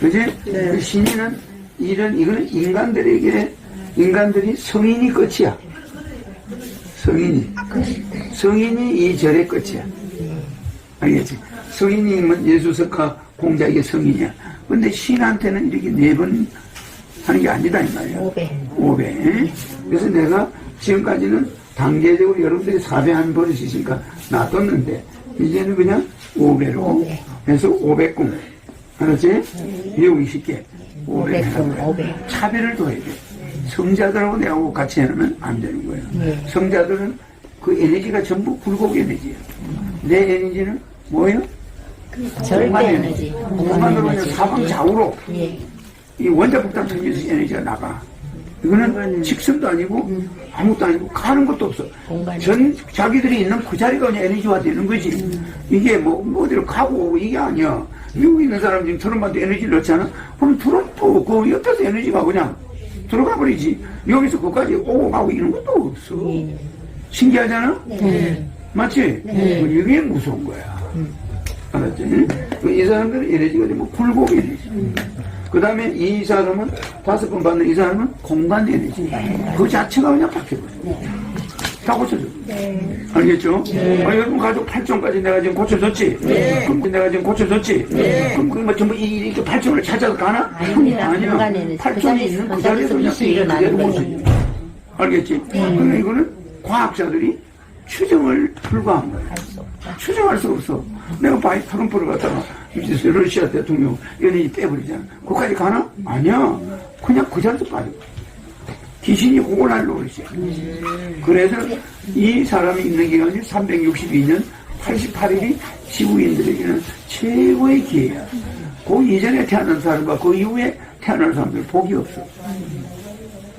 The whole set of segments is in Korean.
그지? 그 신인은 이런 이거는 인간들에게 인간들이 성인이 끝이야. 성인이 성인이 이 절의 끝이야. 알겠지? 성인이면 예수 석가 공자에게 성인이야. 근데 신한테는 이렇게 네 번 하는 게 아니다 이 말이야. 5배. 5배. 그래서 내가 지금까지는 단계적으로 여러분들이 4배 한 버릇이 있으니까 놔뒀는데, 이제는 그냥 5배로 해서 500궁. 알았지? 외우기 쉽게. 500 500궁, 하는 거야. 500. 차별을 둬야 돼. 성자들하고 내하고 같이 해놓으면 안 되는 거예요. 네. 성자들은 그 에너지가 전부 굴곡 에너지예요. 내 에너지는 뭐예요? 절대 공간 에너지. 공간으로 그냥. 사방 좌우로 예. 이 원자폭탄 터지면서 에너지가 나가. 이거는 직선도 아니고 아무것도 아니고 가는 것도 없어. 공간이. 전 자기들이 있는 그 자리가 그냥 에너지화 되는 거지. 이게 뭐, 뭐 어디로 가고 오고 이게 아니야. 미국에 있는 사람 지금 트럼프한테 에너지를 넣잖아. 그럼 트럼프 그 옆에서 에너지가 그냥 들어가 버리지. 여기서 그까지 오고 가고 이런 것도 없어. 신기하잖아? 네. 맞지? 뭐 이게 무서운 거야. 알았지? 그이 사람들은 에너지가 되면 굴곡 에너지. 그 다음에 이 사람은 다섯 번 받는 이 사람은 공간 에너지. 그 자체가 그냥 바뀌어버려. 다 고쳐줘. 알겠죠? 아, 여러분 가족 8종까지 내가 지금 고쳐줬지? 그럼 내가 지금 고쳐줬지? 그럼 그뭐 전부 이- 이렇게 8종을 찾아서 가나? 아닙니다. 공간 에너지. 그 8종이 자리에서- 있는 그그 자리에서 그냥 일어나는. 고쳐줘. 알겠지? 그러니까 이거는 과학자들이 추정을 불가한 거야. 추정할 수가 없어. 내가 바이 트럼프를 갖다가 이제 러시아 대통령 연예인 빼버리잖아. 그까지 가나? 아니야. 그냥 그 자리에서 빠져. 귀신이 그걸 하려고 그러지. 그래서 이 사람이 있는 기간이 362년 88일이 지구인들에게는 최고의 기회야. 그 이전에 태어난 사람과 그 이후에 태어난 사람들 복이 없어.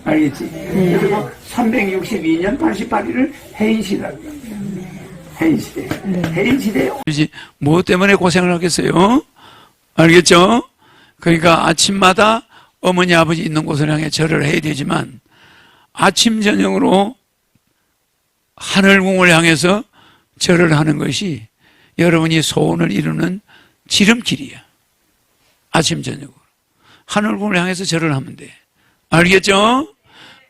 알겠지? 그래서 그 362년 88일을 해인시라고. 해인시대. 해인시대. 뭐 때문에 고생을 하겠어요? 알겠죠? 그러니까 아침마다 어머니 아버지 있는 곳을 향해 절을 해야 되지만 아침 저녁으로 하늘궁을 향해서 절을 하는 것이 여러분이 소원을 이루는 지름길이야. 아침 저녁으로 하늘궁을 향해서 절을 하면 돼. 알겠죠?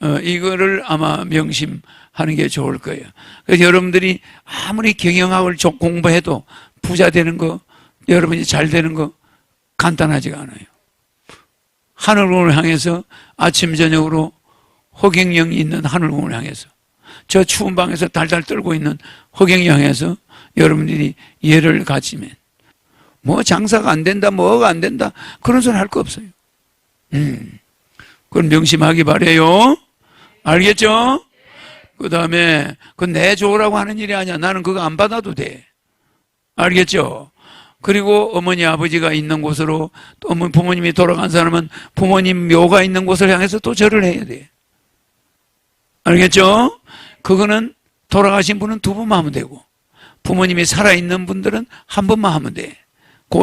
어, 이거를 아마 명심하는 게 좋을 거예요. 그래서 여러분들이 아무리 경영학을 좀 공부해도 부자 되는 거, 여러분이 잘 되는 거 간단하지가 않아요. 하늘궁을 향해서 아침 저녁으로 허경영이 있는 하늘궁을 향해서 저 추운 방에서 달달 떨고 있는 향해서 여러분들이 예를 가지면 뭐 장사가 안 된다 뭐가 안 된다 그런 소리 할 거 없어요. 음. 그건 명심하기 바래요. 알겠죠? 그 다음에 그건 내 좋으라고 하는 일이 아니야. 나는 그거 안 받아도 돼. 알겠죠? 그리고 어머니 아버지가 있는 곳으로 또 부모님이 돌아간 사람은 부모님 묘가 있는 곳을 향해서 또 절을 해야 돼. 알겠죠? 그거는 돌아가신 분은 두 번만 하면 되고 부모님이 살아있는 분들은 한 번만 하면 돼.